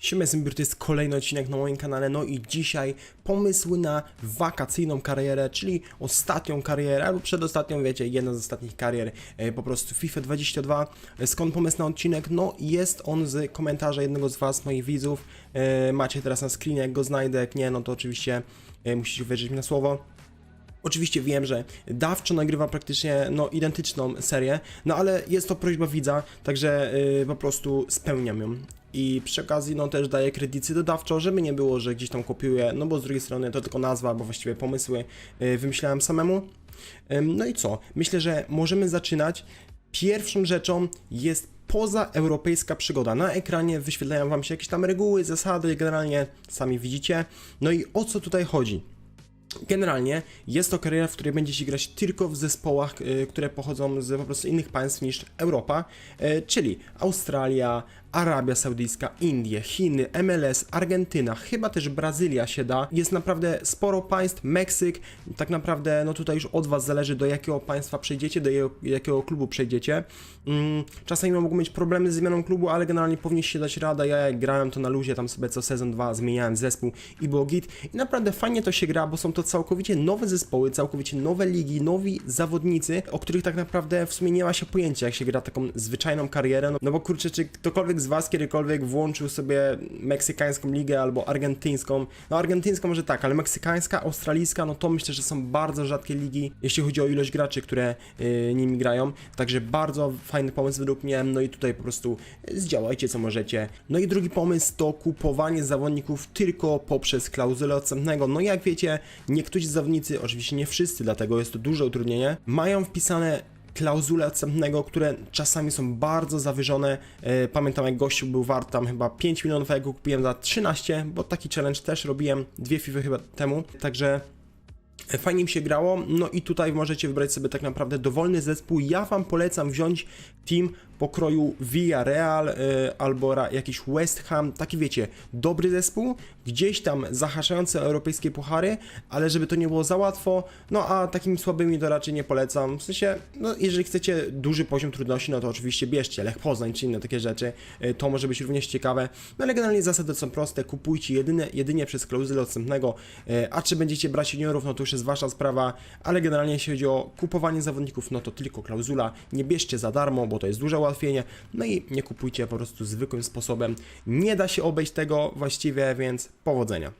Siema, jestem to jest kolejny odcinek na moim kanale, no i dzisiaj pomysły na wakacyjną karierę, czyli ostatnią karierę, albo przedostatnią, wiecie, jedna z ostatnich karier, e, po prostu FIFA 22. E, Skąd pomysł na odcinek? No jest on z komentarza jednego z Was, moich widzów, e, macie teraz na screenie, jak go znajdę, jak nie, no to oczywiście musicie wierzyć mi na słowo. Oczywiście wiem, że Dawczo nagrywa praktycznie no, identyczną serię, no ale jest to prośba widza, także yy, po prostu spełniam ją. I przy okazji no też daję kredyty do Dawczo, żeby nie było, że gdzieś tam kopiuję, no bo z drugiej strony to tylko nazwa, bo właściwie pomysły yy, wymyślałem samemu. Ym, no i co? Myślę, że możemy zaczynać. Pierwszą rzeczą jest pozaeuropejska przygoda. Na ekranie wyświetlają Wam się jakieś tam reguły, zasady, generalnie sami widzicie. No i o co tutaj chodzi? Generalnie jest to kariera, w której będzie się grać tylko w zespołach, y, które pochodzą z po prostu innych państw niż Europa, y, czyli Australia, Arabia Saudyjska, Indie, Chiny, MLS, Argentyna, chyba też Brazylia się da. Jest naprawdę sporo państw, Meksyk, tak naprawdę no tutaj już od Was zależy do jakiego państwa przejdziecie, do jakiego- klubu przejdziecie. Mm, Czasami mogą mieć problemy z zmianą klubu, ale generalnie powinniście dać radę. Ja jak grałem to na luzie, tam sobie co sezon 2 zmieniałem zespół i było git. I naprawdę fajnie to się gra, bo są to całkowicie nowe zespoły, całkowicie nowe ligi, nowi zawodnicy, o których tak naprawdę w sumie nie ma się pojęcia, jak się gra taką zwyczajną karierę. No, no bo kurczę, czy ktokolwiek z Was kiedykolwiek włączył sobie meksykańską ligę albo argentyńską? No argentyńską może tak, ale meksykańska, australijska, no to myślę, że są bardzo rzadkie ligi, jeśli chodzi o ilość graczy, które y, nimi grają. Także bardzo fajny pomysł według mnie. No i tutaj po prostu zdziałajcie co możecie. No i drugi pomysł to kupowanie zawodników tylko poprzez klauzulę odstępnego. No jak wiecie, niektórzy zawodnicy, oczywiście nie wszyscy, dlatego jest to duże utrudnienie, mają wpisane klauzule odstępnego, które czasami są bardzo zawyżone. E, Pamiętam jak gościu był wart tam chyba 5 milionów, a ja go kupiłem za 13, bo taki challenge też robiłem dwie FIFA chyba temu. Także Fajnie mi się grało, no i tutaj możecie wybrać sobie tak naprawdę dowolny zespół. Ja Wam polecam wziąć team pokroju Villarreal y, albo jakiś West Ham, taki wiecie, dobry zespół, gdzieś tam zahaczający europejskie puchary, ale żeby to nie było za łatwo, no a takimi słabymi to raczej nie polecam. W sensie, no jeżeli chcecie duży poziom trudności, no to oczywiście bierzcie Lech Poznań czy inne takie rzeczy, y, to może być również ciekawe, no ale generalnie zasady są proste, kupujcie jedynie, jedynie przez klauzulę odstępnego, y, a czy będziecie brać juniorów, no to już jest wasza sprawa, ale generalnie jeśli chodzi o kupowanie zawodników, no to tylko klauzula, nie bierzcie za darmo, bo to jest duże no i nie kupujcie po prostu zwykłym sposobem, nie da się obejść tego właściwie, więc powodzenia.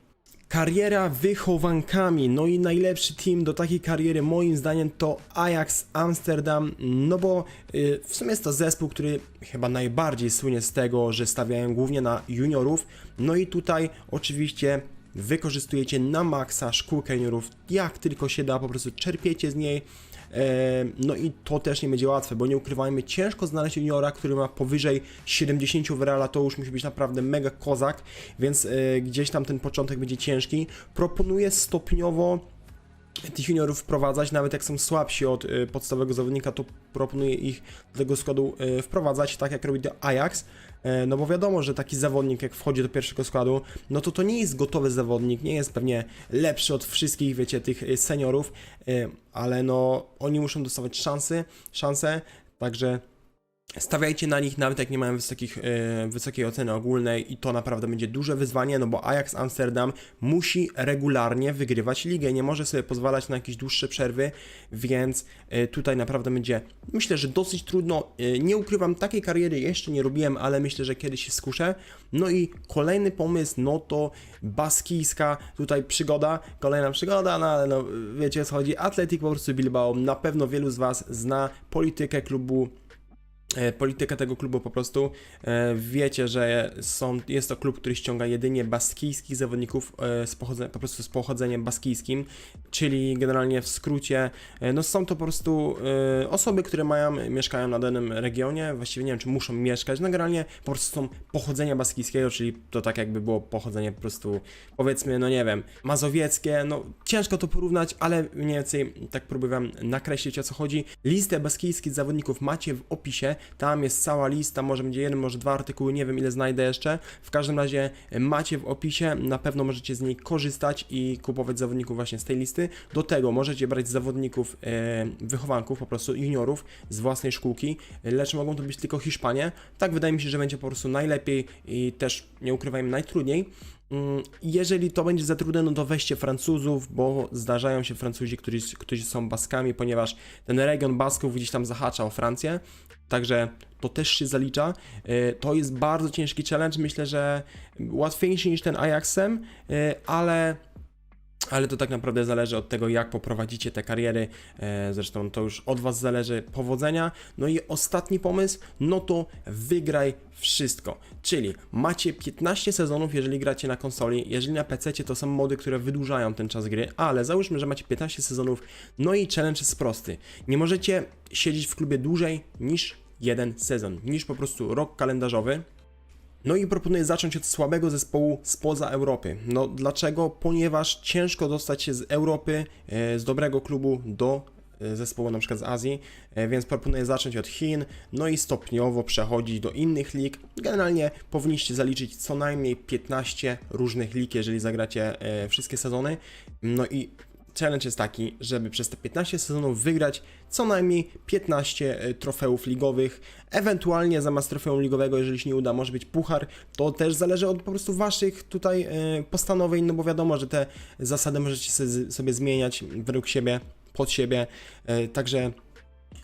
Kariera wychowankami, no i najlepszy team do takiej kariery moim zdaniem to Ajax Amsterdam, no bo y, w sumie jest to zespół, który chyba najbardziej słynie z tego, że stawiają głównie na juniorów, no i tutaj oczywiście wykorzystujecie na maksa szkółkę juniorów, jak tylko się da, po prostu czerpiecie z niej, No i to też nie będzie łatwe, bo nie ukrywajmy, ciężko znaleźć juniora, który ma powyżej 70 wyreala, to już musi być naprawdę mega kozak, więc e, gdzieś tam ten początek będzie ciężki. Proponuję stopniowo tych juniorów wprowadzać, nawet jak są słabsi od y, podstawowego zawodnika, to proponuję ich do tego składu y, wprowadzać, tak jak robi to Ajax. E, No bo wiadomo, że taki zawodnik, jak wchodzi do pierwszego składu, no to to nie jest gotowy zawodnik, nie jest pewnie lepszy od wszystkich, wiecie, tych y, seniorów, y, ale no oni muszą dostawać szansy, szanse, także Stawiajcie na nich, nawet jak nie mają wysokich, e, wysokiej oceny ogólnej i to naprawdę będzie duże wyzwanie, no bo Ajax Amsterdam musi regularnie wygrywać ligę, nie może sobie pozwalać na jakieś dłuższe przerwy, więc e, tutaj naprawdę będzie, myślę, że dosyć trudno. E, nie ukrywam, takiej kariery jeszcze nie robiłem, ale myślę, że kiedyś się skuszę. No i kolejny pomysł, no to baskijska tutaj przygoda, kolejna przygoda, no ale no wiecie o co chodzi, Atletic po prostu Bilbao, na pewno wielu z Was zna politykę klubu politykę tego klubu po prostu. E, Wiecie, że są, jest to klub, który ściąga jedynie baskijskich zawodników e, z pochodze, po prostu z pochodzeniem baskijskim, czyli generalnie w skrócie, e, no są to po prostu e, osoby, które mają, mieszkają na danym regionie, właściwie nie wiem, czy muszą mieszkać, no generalnie po prostu są pochodzenia baskijskiego, czyli to tak jakby było pochodzenie po prostu, powiedzmy, no nie wiem, mazowieckie, no ciężko to porównać, ale mniej więcej tak próbowałem nakreślić o co chodzi. Listę baskijskich zawodników macie w opisie, tam jest cała lista, może będzie jeden, może dwa artykuły, nie wiem ile znajdę jeszcze. W każdym razie e, macie w opisie, na pewno możecie z niej korzystać i kupować zawodników właśnie z tej listy. Do tego możecie brać zawodników, e, wychowanków, po prostu juniorów z własnej szkółki, lecz mogą to być tylko Hiszpanie. Tak wydaje mi się, że będzie po prostu najlepiej i też, nie ukrywajmy, najtrudniej. Mm, Jeżeli to będzie za trudne, no to weźcie Francuzów, bo zdarzają się Francuzi, którzy, którzy są Baskami, ponieważ ten region Basków gdzieś tam zahacza o Francję, także to też się zalicza. E, To jest bardzo ciężki challenge, myślę, że łatwiejszy niż ten Ajaxem, e, ale ale to tak naprawdę zależy od tego, jak poprowadzicie te kariery. E, Zresztą to już od Was zależy powodzenia. No i ostatni pomysł, no to wygraj wszystko. Czyli macie 15 sezonów, jeżeli gracie na konsoli, jeżeli na PC to są mody, które wydłużają ten czas gry, ale załóżmy, że macie 15 sezonów, no i challenge jest prosty. Nie możecie siedzieć w klubie dłużej niż jeden sezon, niż po prostu rok kalendarzowy. No i proponuję zacząć od słabego zespołu spoza Europy. No dlaczego? Ponieważ ciężko dostać się z Europy, e, z dobrego klubu do e, zespołu na przykład z Azji, e, więc proponuję zacząć od Chin, no i stopniowo przechodzić do innych lig. Generalnie powinniście zaliczyć co najmniej 15 różnych lig, jeżeli zagracie wszystkie sezony. No i challenge jest taki, żeby przez te 15 sezonów wygrać co najmniej 15 e, trofeów ligowych, ewentualnie zamiast trofeum ligowego, jeżeli się nie uda, może być puchar, to też zależy od po prostu waszych tutaj e, postanowień, no bo wiadomo, że te zasady możecie sobie zmieniać według siebie, pod siebie, e, także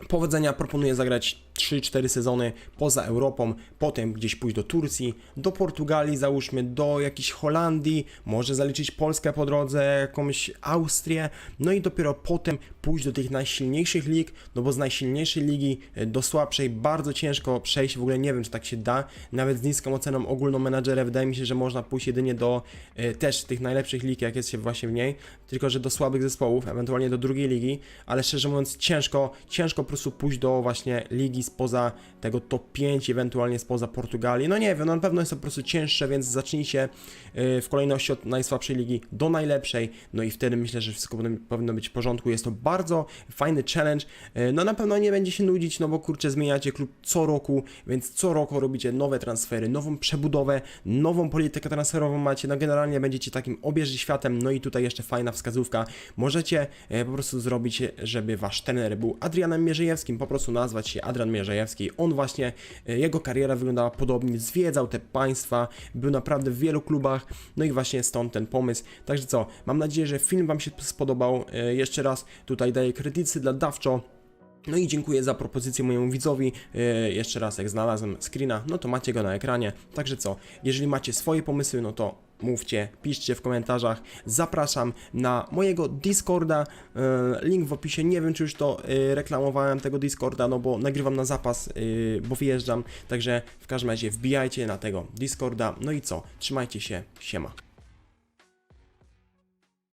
Powodzenia proponuję zagrać 3-4 sezony poza Europą, potem gdzieś pójść do Turcji, do Portugalii, załóżmy do jakiejś Holandii, może zaliczyć Polskę po drodze, jakąś Austrię, no i dopiero potem pójść do tych najsilniejszych lig, no bo z najsilniejszej ligi e, do słabszej bardzo ciężko przejść, w ogóle nie wiem czy tak się da, nawet z niską oceną ogólną menadżera wydaje mi się, że można pójść jedynie do e, też tych najlepszych lig, jak jest się właśnie w niej, tylko że do słabych zespołów, ewentualnie do drugiej ligi, ale szczerze mówiąc ciężko, ciężko po prostu pójść do właśnie ligi spoza tego top 5, ewentualnie spoza Portugalii. No nie wiem, no na pewno jest to po prostu cięższe, więc zacznijcie y, w kolejności od najsłabszej ligi do najlepszej, no i wtedy myślę, że wszystko powinno, być w porządku. Jest to bardzo fajny challenge. Y, No na pewno nie będzie się nudzić, no bo kurczę, zmieniacie klub co roku, więc co roku robicie nowe transfery, nową przebudowę, nową politykę transferową macie, no generalnie będziecie takim obieży światem, no i tutaj jeszcze fajna wskazówka. Możecie e, po prostu zrobić, żeby wasz trener był Adrianem Mierzejewskim, po prostu nazwać się Adrian. On właśnie, e, jego kariera wyglądała podobnie, zwiedzał te państwa, był naprawdę w wielu klubach, no i właśnie stąd ten pomysł. Także co, mam nadzieję, że film wam się spodobał. E, Jeszcze raz tutaj daję kredyty dla Dawczo. No i dziękuję za propozycję mojemu widzowi. Yy, jeszcze raz, jak znalazłem screena, no to macie go na ekranie. Także co, jeżeli macie swoje pomysły, no to mówcie, piszcie w komentarzach. Zapraszam na mojego Discorda. Yy, link w opisie. Nie wiem, czy już to yy, reklamowałem tego Discorda, no bo nagrywam na zapas, yy, bo wyjeżdżam. Także w każdym razie wbijajcie na tego Discorda. No i co, trzymajcie się, siema.